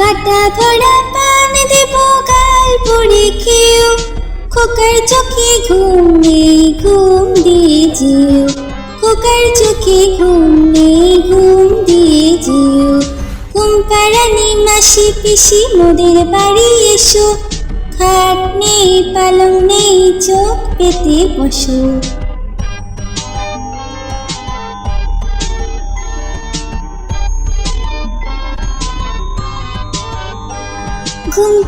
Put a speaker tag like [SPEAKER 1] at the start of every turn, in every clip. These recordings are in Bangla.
[SPEAKER 1] বাটা ভরা পান দেব, গাল ভরে খেও খোকার চোখে ঘুম ঘুম দিয়ে যেও। খোকার চোখে ঘুম ঘুম দিয়ে যেও। ঘুম পাড়ানি মাসি পিসি, মোদের বাড়ি এসো। খাট নেই, পালং নেই, চোখ পেতে বসো।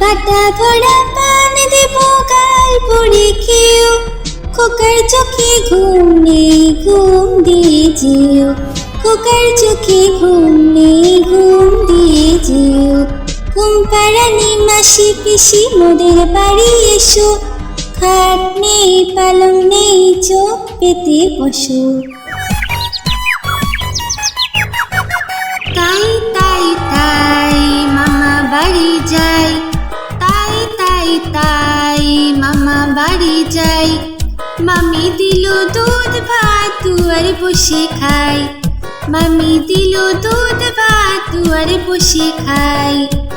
[SPEAKER 1] বাটা ভরা পান দেব গাল ভরে খেও খোকার চোখে ঘুম নেই, ঘুম দিয়ে যেও। খোকার চোখে ঘুম নেই, ঘুম দিয়ে যেও। ঘুম মাসি পিসি, মোদের বাড়ি এসো। খাট নেই, পালং নেই, চোখ পেতে বসো।
[SPEAKER 2] তাই তাই তাই মামা বাড়ি তাই তাই মামা বাড়ি যাই। মামি দিল দুধ ভাত তুয়ার বসে খাই। মামি দিল দুধ ভাত তুয়ার বসে খাই।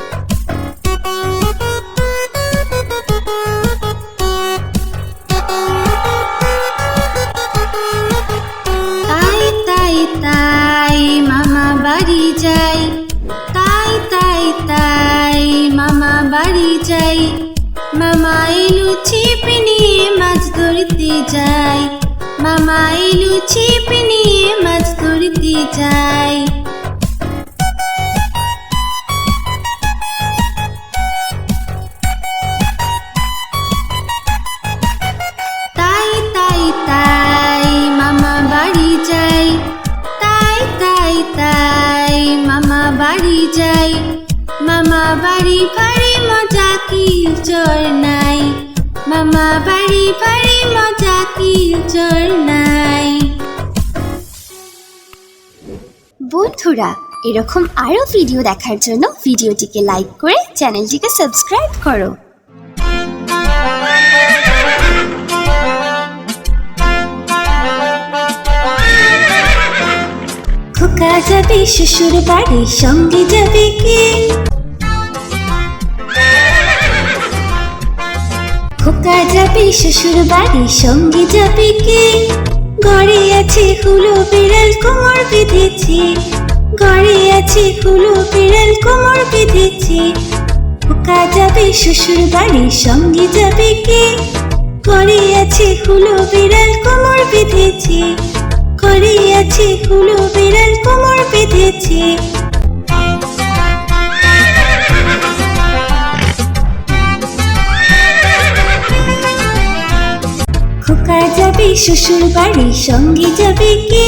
[SPEAKER 2] এলু ছিপ নিয়ে মাছ ধরতে যাই। মামা ছিপ
[SPEAKER 1] বন্ধুরা, এরকম আরও ভিডিও দেখার জন্য ভিডিওটিকে লাইক করে চ্যানেলটিকে সাবস্ক্রাইব করো। খোকা যাবে, শ্বশুর বাড়ি, সঙ্গে যাবে কে? খোকা যাবে, শ্বশুর বাড়ি, সঙ্গে যাবে কে? ঘরে আছে হুলো বিড়াল, কোমর বেঁধেছে। ঘরে আছে হুলো বিড়াল কোমর বেঁধেছে। খোকা যাবে, শ্বশুর বাড়ি সঙ্গে যাবে কে? ঘরে আছে হুলো বিড়াল কোমর বেঁধেছে। ঘরে আছে হুলো বিড়াল কোমর বেঁধেছে। খোকা যাবে, শ্বশুর বাড়ি সঙ্গে যাবে কে?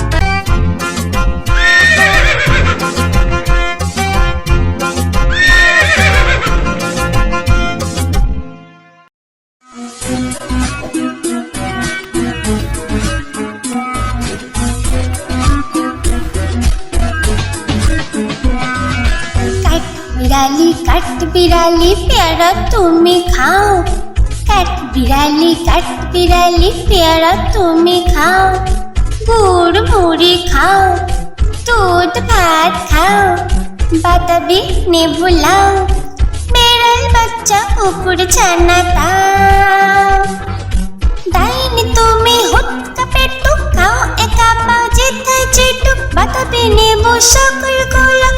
[SPEAKER 1] পেয়ারা তুমি খাও। কাট বিড়ালি কাট বিড়ালি পেয়ারা তুমি খাও। গুড় মুড়ি খাও, দুধ ভাত খাও, বাতাবি নেবু লাও। বিড়াল বাচ্চা কুকুর ছানা তাও। ডাইনি তুমি হুটকা পেটু খাও, একা পাও যেথায় চেটু বাতাবে নেব সকলগুলো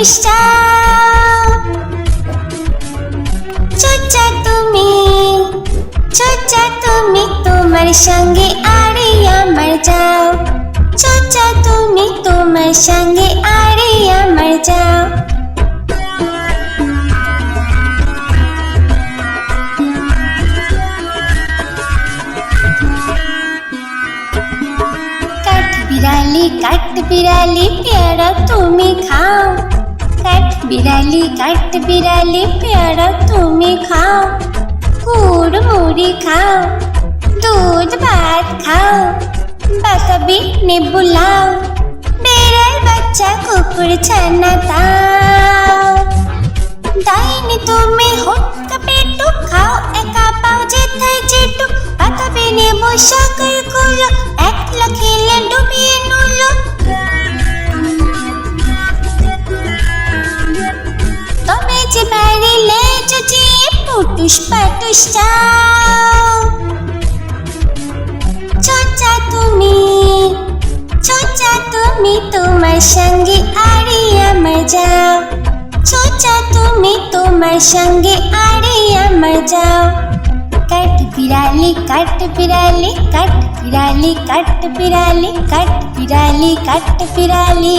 [SPEAKER 1] পাটুস চাও চোচা তুমি চোচা তুমি তোমার সঙ্গে আরে আমার যাও চোচা তুমি তোমার সঙ্গে আরে আমার যাও কাঠ বিড়ালি কাঠ বিড়ালি পেয়ারা তুমি খাও কাঠ বিড়ালি কাঠ বিড়ালি পেয়ারা তুমি খাও গুড় মুড়ি খাও দুধ ভাত খাও বাতাবি নেবু লাও বেড়াল বাচ্চা কুকুর ছানা তাও ডাইনি তুমি হুটকা পেটু খাও একা পাও যেথায় চেটু বাতাবি নেবু সকলগুলো একলা খেলে ডুবিয়ে নুলো তবে যে বাইরে লেজ চিয়ে পুটুস পাটুস চাও চোচা তুমি চোচা তুমি তোমার সঙ্গে আরে আমার যাও চোচা তুমি তোমার সঙ্গে আরে আমার যাও কাঠ বিড়ালি কাঠ বিড়ালি কাঠ বিড়ালি কাঠ বিড়ালি কাঠ বিড়ালি কাঠ বিড়ালি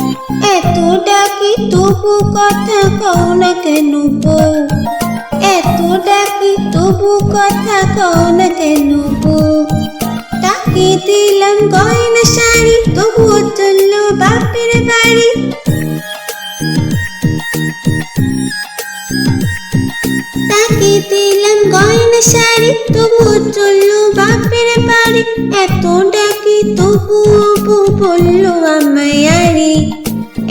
[SPEAKER 1] এত ডাকি তবু কথা কও না কেন বউ এত ডাকি তবু কথা কও না কেন বউ তাকে দিলাম গয়না শাড়ি, তবুও চলল বাপের বাড়ি। তাকে দিলাম গয়না শাড়ি, তবুও চলল বাপের বাড়ি। এত ডাকি বউ বলল আমায় আরে।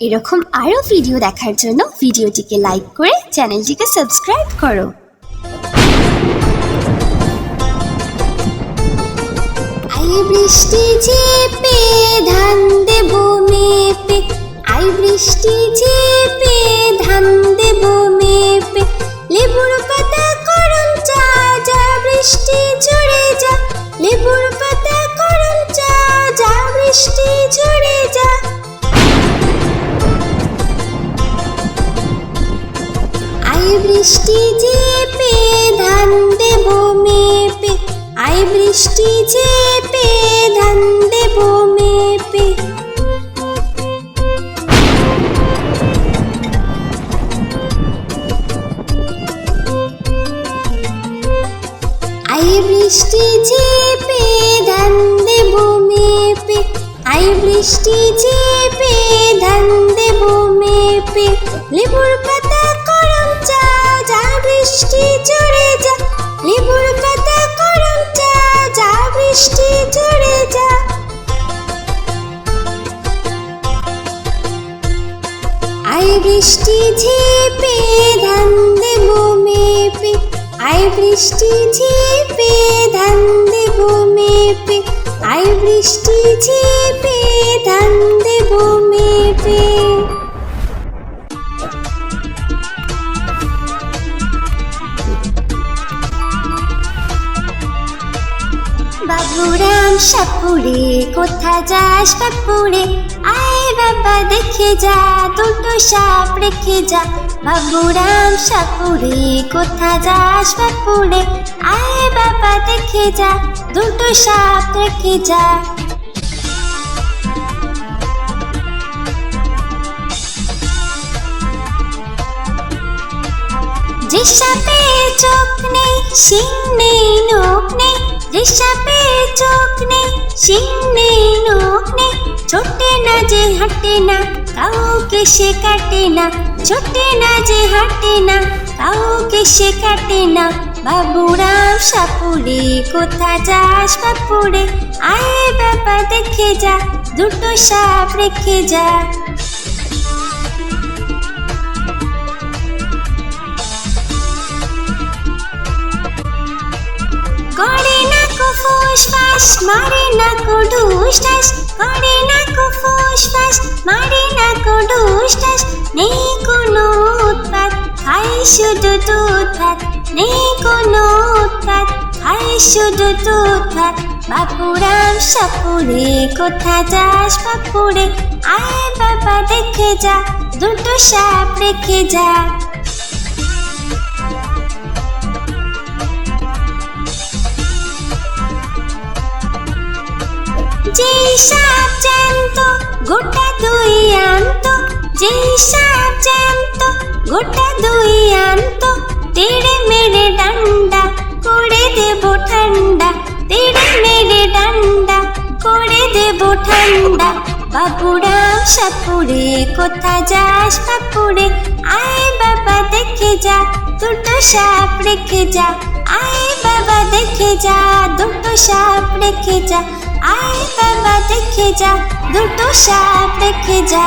[SPEAKER 3] এরকম আরও ভিডিও দেখার জন্য ভিডিওটিকে লাইক করে চ্যানেলটিকে সাবস্ক্রাইব করো।
[SPEAKER 1] বৃষ্টি চেপে ধান দেব ঝেপে ধান দেব মেপে। লেবুর পাতা করম চা যা বৃষ্টি ঝরে যা। লেবুর পাতা করম চা যা বৃষ্টি ঝরে যা। আই বৃষ্টি ঝেপে ধান দেব মেপে। আই বৃষ্টি ঝেপে ধান দেব মেপে। বৃষ্টি চেপে দান দেব মেপে। বাবুরাম সাপুরে, কোথা যাস বাপুরে? আয় বাবা, দেখে যা, দুটো সাপ রেখে যা। বাবুরাম সাপুরে, কোথা যাস বাপুরে? আয় বাবা, দেখে যা, দুটো সাপ রেখে যা। যে সাপে চোখ নেই, শিং নেই, নোখ নেই। যে সাপে চোখ নেই, শিং নেই, নোখ নেই। ছোটে না যে হাঁটে না, কাউকে সে কাটে না। ছোটে না যে হাঁটে না, কাউকে সে কাটে না। বাবুরাম সাপুরে, কোথা যাস বাপুরে? আয় বাবা দেখে যা, দুটো সাপ রেখে যা। করে না কো ফুস ফাস মারে না কো ঢুস ঢাস। করে না কো ফুস মারে না কো ঢুস। নেই কোনো উৎপাত, খাই শুধু দুধ ভাত। নেই কোনো উৎপাত। খাই শুধু ভাত বাপুরাম সাপুরে, কোথা যাস বাপুরে? আয় বাবা, দেখে যা। দুটো সাপ রেখে যা। যেই সাপ জ্যান্ত, গোটা দুই আনত। যেই সাপ জ্যান্ত, গোটা দুই আনত। তেড়ে মেরে ডান্ডা, করে দেব ঠান্ডা। তেড়ে মেরে ডান্ডা, করে দেব ঠান্ডা। বাবুরাম সাপুরে, কোথা যাস বাপুরে? আয় বাবা, দেখে যা, দুটো সাপ রেখে যা। আয় বাবা, দেখে যা, দুটো সাপ রেখে যা। আয় বাবা, দেখে যা, দুটো সাপ রেখে যা।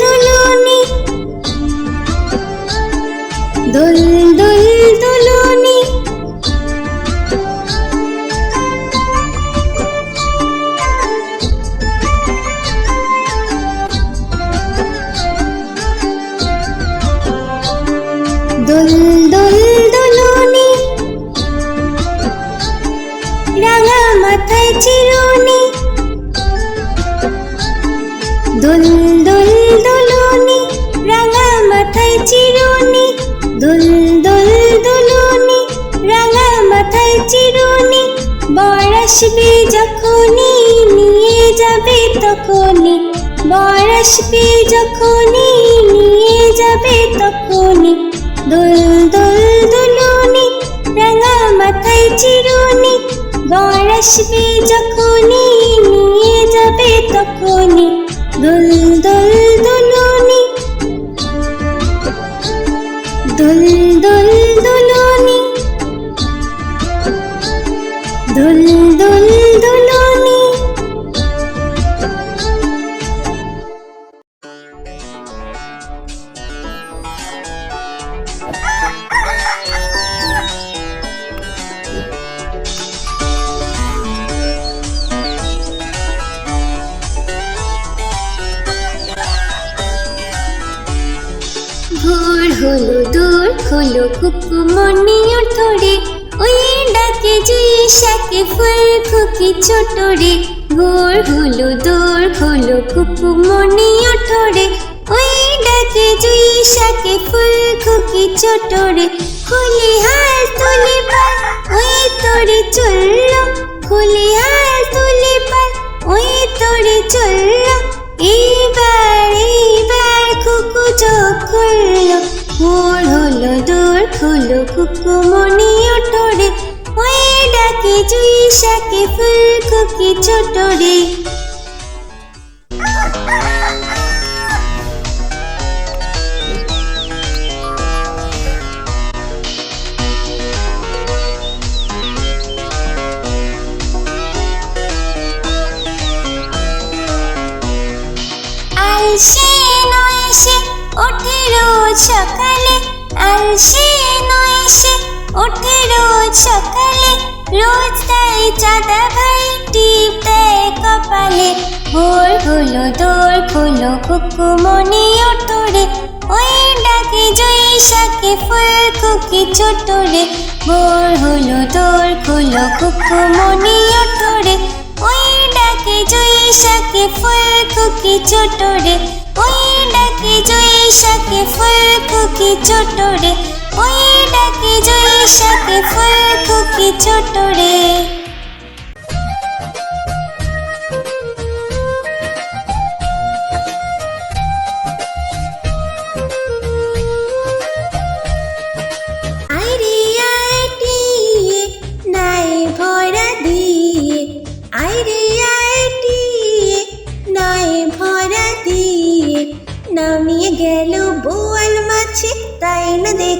[SPEAKER 1] দুল আসবে যখনই নিয়ে যাবে তখনই। দোল দুল ছোট রে খুলি হাল তুলি পাল ওই তোরে চলল। খুলি হাল তুলি পাল ওই তোরে চলল। এইবার এইবার কুকু চোখ খুলল। ভোর হলো, দূর খুলো, কুকু মনি ওঠরে। ওই ডাকে জুই শাকে ফুল কুকি ছোট ভোর হলো দোর খোলো কুকুমনি ওঠরে ওই ডাকে জয়ী শাকে ফুল কুকি ছোটরে ভোর হলো দোর খোলো কুকুমনি ওঠরে ওই ডাকে জয়ী শাকে ফুল কুকি ছোটরে ওই ডাকে জয়ী শাকে ফুল কুকি ছোটরে ওই ডাকে জয়ী শাকে ফুল কুকি ছোটরে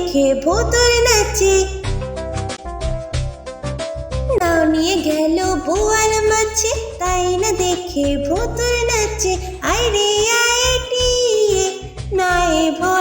[SPEAKER 1] দেখে ভোতর নাচে। নাও নিয়ে গেল বোয়াল মাছে তাই না দেখে ভোতর নাচে। আইরে আইটিয়ে নাই ভরা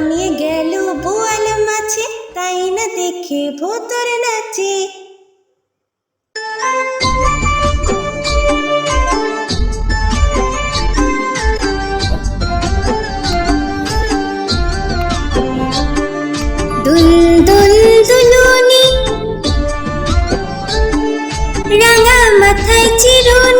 [SPEAKER 1] নামিয়ে গেল বোয়াল মাছে তাই না দেখে ভোতর নাচে। রাঙা মাথায় চিরুনি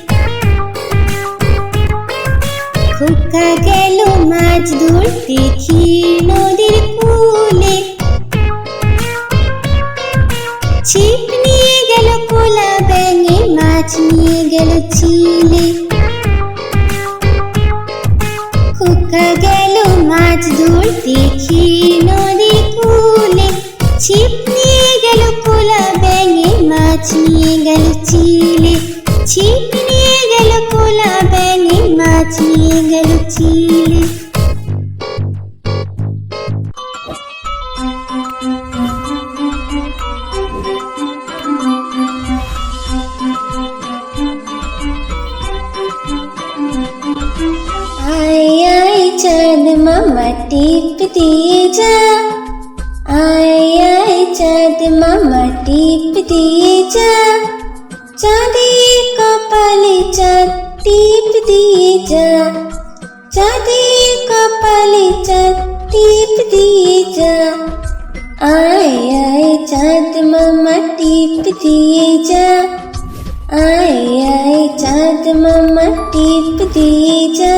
[SPEAKER 1] মাছ দেখি নদীর কূলে। ছিপ নিয়ে গেল কোলা ব্যাঙে, মাছ নিয়ে গেল চিলে। খোকা গেল মাছ ধরতে দেখি নদীর কূলে। ছিপ নিয়ে গেল কোলা ব্যাঙে, মাছ নিয়ে গেল চিলে। ছিপ নিয়ে গেল কোলা ব্যাঙে, মাছ নিয়ে গেল চিলে। আয় চাঁদ মামা টিপ দিয়ে যা আয় আয় চাঁদ মামা টিপ দিয়ে যা চাঁদের কপালে চাঁদ টিপ দিয়ে যা চাঁদের কপালে চাঁদ টিপ দিয়ে যা আয় আয় চাঁদ মামা টিপ দিয়ে যা আয় আয় চাঁদ মামা টিপ দিয়ে যা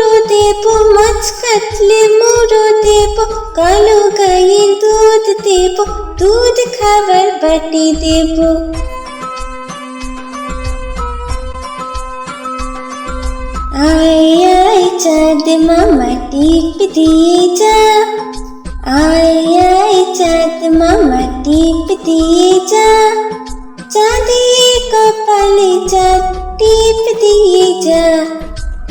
[SPEAKER 1] দেব মাছ কাটলে মুড়ো দেব, কালো গাইয়ের দুধ দেব, দুধ খাবার বাটি দেব। আয় আয়, চাঁদ মামা টিপ দিয়ে যা। আয় আয়, চাঁদ মামা টিপ দিয়ে যা। চাঁদের
[SPEAKER 4] কপালে চাঁদ টিপ দিয়ে যা।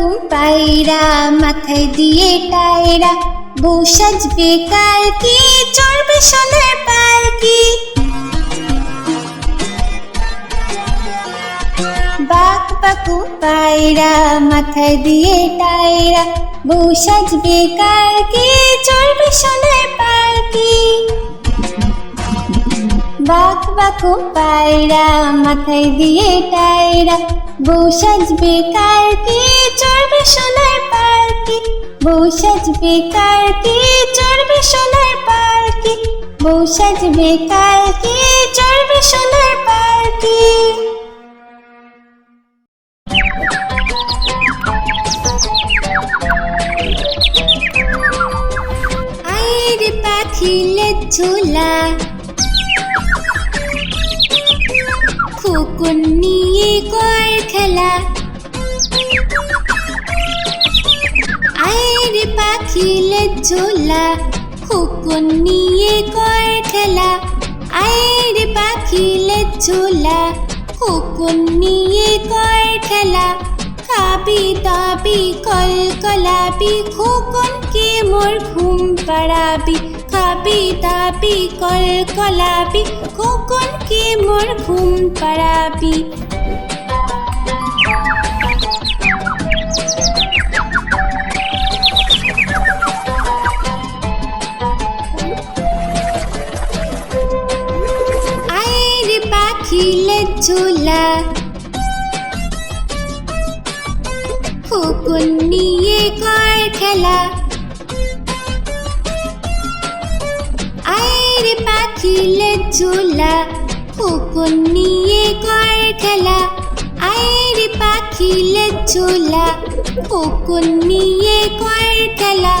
[SPEAKER 1] বাকুম পায়রা, মাথায় দিয়ে টায়রা। বউ সাজবে কালকে, চড়বে সোনার পালকি। বাক বাকু পায়রা, মাথায় দিয়ে টায়রা। বউ সাজবে কালকে, চড়বে সোনার পালকি। বাক বাকু পায়রা, মাথায় দিয়ে টায়রা। বউ সাজবে কি চড়বে সোনার পালকি। বউ সাজবে কি চড়বে সোনার পালকি। বউ সাজবে কি চড়বে সোনার পালকি। পাখিলে ঝোলা খোকন নিয়ে কর খেলা। আয়ের পাখিলে ঝোলা খোকন নিয়ে কর খেলা। খাবি দাবি কল কলাবি খোকন কে মোর ঘুম পাড়াবি? খাবি দাবি কল কলাবি খোকন কে মোর ঘুম পাড়াবি? ঝোলা খোকন নিয়ে কর খেলা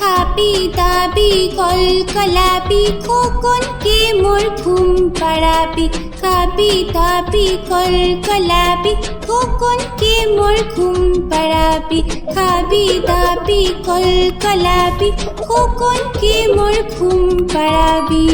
[SPEAKER 1] খাবি দাবি কল কলাবি খোকন কে মোর ঘুম পাড়াবি খাবি দাবি কল কলাবি খোকন কে মোর ঘুম পাড়াবি খাবি দাবি কল কলাবি খোকন কে মোর ঘুম পাড়াবি।